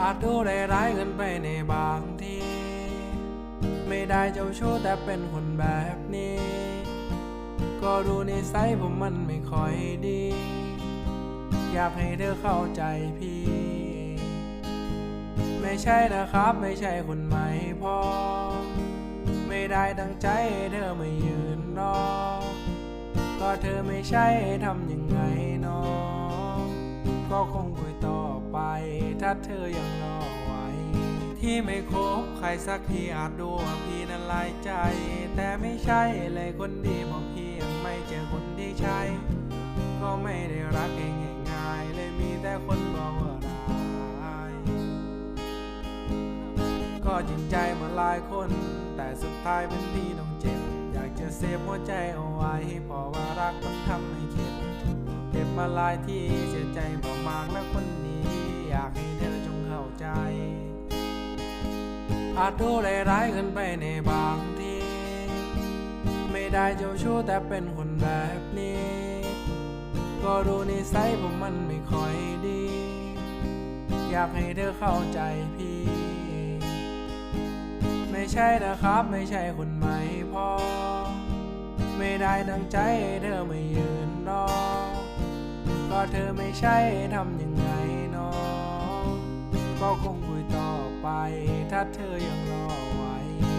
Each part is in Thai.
อาจดูได้ร้ายเกินไปในบางทีไม่ได้เจ้าชู้แต่เป็นคนแบบนี้ ก็รู้นิสัยผมมันไม่ค่อยดี อยากให้เธอเข้าใจพี่ ไม่ใช่นะครับไม่ใช่คนใหม่พอ ไม่ได้ตั้งใจเธอไม่ยืนรอ ก็เธอไม่ใช่ทำยังไงน้องก็คงคุยต่อ ถ้าเธอยังรอไว้ ที่ไม่คบใครสักทีอาจดูว่าพี่นั้นลายใจ แต่ไม่ใช่เลยคนดีบอกพี่ยังไม่เจอคนที่ใช่ ก็ไม่ได้รักง่ายๆเลยมีแต่คนบอกว่าร้ายก็จริงใจมาหลายคน แต่สุดท้ายเป็นพี่ต้องเจ็บ อยากจะเซฟหัวใจเอาไว้เพราะว่ารักมันทำให้เข็ดเจ็บมาหลายที่เสียใจมากๆและคนนี้ อยากให้เธอจงเข้าใจ อาจดูได้ร้ายเกินไปในบางที ไม่ได้เจ้าชู้แต่เป็นคนแบบนี้ ก็รู้นิสัยผมมันไม่ค่อยดี อยากให้เธอเข้าใจพี่ ไม่ใช่นะครับไม่ใช่คนใหม่พอ ไม่ได้ดังใจให้เธอไม่ยืนรอ ก็เธอไม่ใช่ทำยังไง ก็คงคุยต่อไป ถ้าเธอยังรอไว้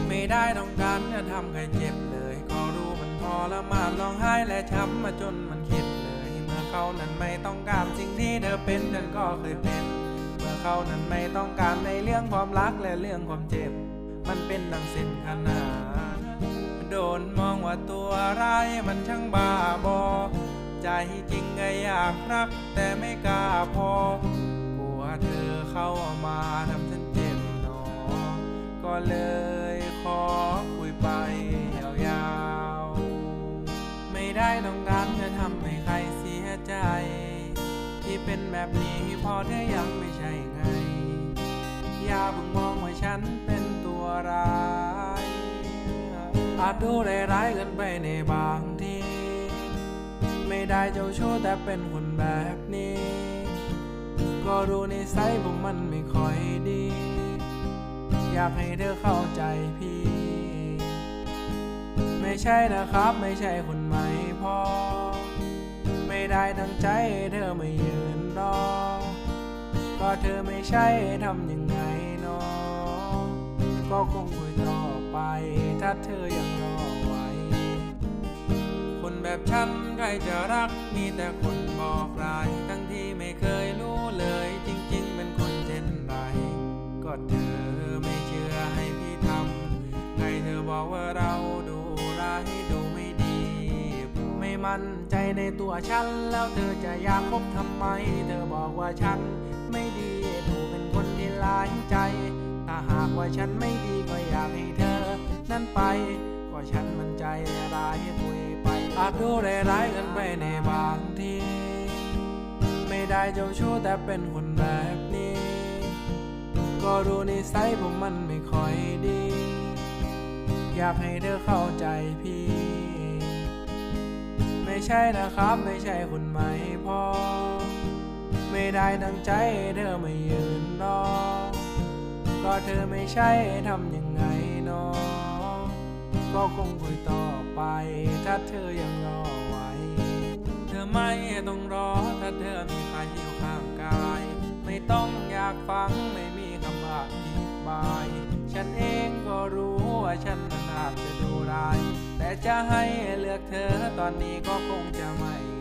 ไม่ได้ต้องการจะทำใครเจ็บเลย ก็รู้มันพอละมาร้องไห้และช้ำมาจนมันคิดเลย เมื่อเขานั้นไม่ต้องการสิ่งที่เธอเป็นเธอก็เคยเป็น เมื่อเขานั้นไม่ต้องการในเรื่องความรักและเรื่องความเจ็บ มันเป็นดังเส้นขนานโดนมองว่าตัวร้ายมันช่างบ้าบอใจจริงก็อยากรักแต่ไม่กล้าพอ ไม่ได้ต้องการจะทำให้ใครเสียใจ ที่เป็นแบบนี้พอเธอยังไม่ใช่ไง อย่าเพิ่งมองว่าฉันเป็นตัวร้าย อาจดูได้ร้ายเกินไปในบางทีไม่ได้เจ้าชู้แต่เป็นคนแบบนี้ ก็รู้ในิสัยผมมันไม่ค่อยดี อยากให้เธอเข้าใจพี่ ไม่ใช่นะครับไม่ใช่คนใหม่ พอ ไม่ได้ตั้งใจเธอไม่ยืนรอ ก็เธอไม่ใช่ทำยังไงนาะก็คงคุยต่อไป ถ้าเธอยังรอไว้ คนแบบฉันใครจะรักมีแต่คนบอกร้ายทั้งที่ไม่เคยรู้เลย ม่มั่นใจในตัวฉัน แล้วเธอจะอยากคบทำไม เธอบอกว่าฉันไม่ดีดูเป็นคนที่หลายใจ ถ้าหากว่าฉันไม่ดีก็อยากให้เธอ นั้นไป ก็ฉันมันใจร้ายคุยไปอาจดูร้ายกันไปในบางทีไม่ได้เจ้าชู้แต่เป็นคนแบบนี้ ก็รู้นิสัยผมมันไม่ค่อยดี อยากให้เธอเข้าใจพี่ ใช่นะครับ ไม่ใช่คนใหม่พอ ไม่ได้ดังใจเธอไม่ยืนรอ ก็เธอไม่ใช่ทำยังไงเนาะก็คงคุยต่อไป ถ้าเธอยังรอไว้ เธอไม่ต้องรอ ถ้าเธอมีใครอยู่ข้างกาย ไม่ต้องอยากฟังไม่มีคำอธิบาย ฉันเองก็รู้ว่าฉันนั้นอาจจะดูร้าย จะให้เลือกเธอตอนนี้ก็คงจะไม่